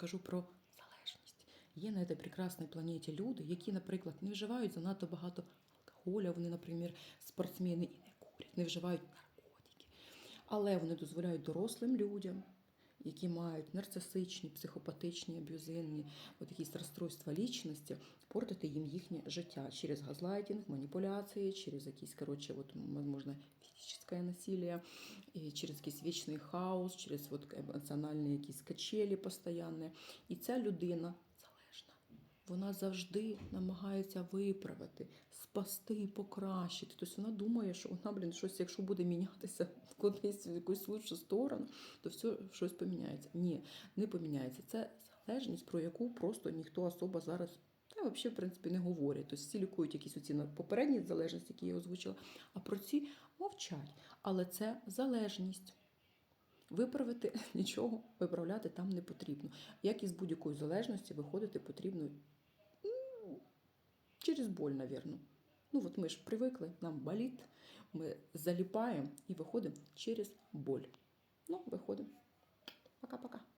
розкажу про залежність. Є на цій прекрасній планеті люди, які, наприклад, не вживають занадто багато алкоголя, вони, наприклад, спортсмени і не курять, не вживають наркотики. Але вони дозволяють дорослим людям, які мають нарцисичні, психопатичні, аб'юзивні, от якісь розстройства лічності, портити їм їхнє життя через газлайтинг, маніпуляції, через якісь, коротше, от, можливо, фізичне насилие, і через якийсь вічний хаос, через от емоціональні якісь качелі постійні. І ця людина залежна. Вона завжди намагається виправити, спасти, покращити. Тобто вона думає, що вона, блін, щось, якщо буде мінятися кудись в якусь лучшу сторону, то все щось поміняється. Ні, не поміняється. Це залежність, про яку просто ніхто особо зараз. Взагалі, в принципі, не говорять. Тобто всі лікують якісь оці попередні залежності, які я озвучила, а про ці мовчать. Але це залежність. Виправити нічого виправляти там не потрібно. Як і з будь-якої залежності виходити потрібно через боль, навірно. Ну, от ми ж привикли, нам болить, ми заліпаємо і виходимо через боль. Ну, виходимо. Пока-пока.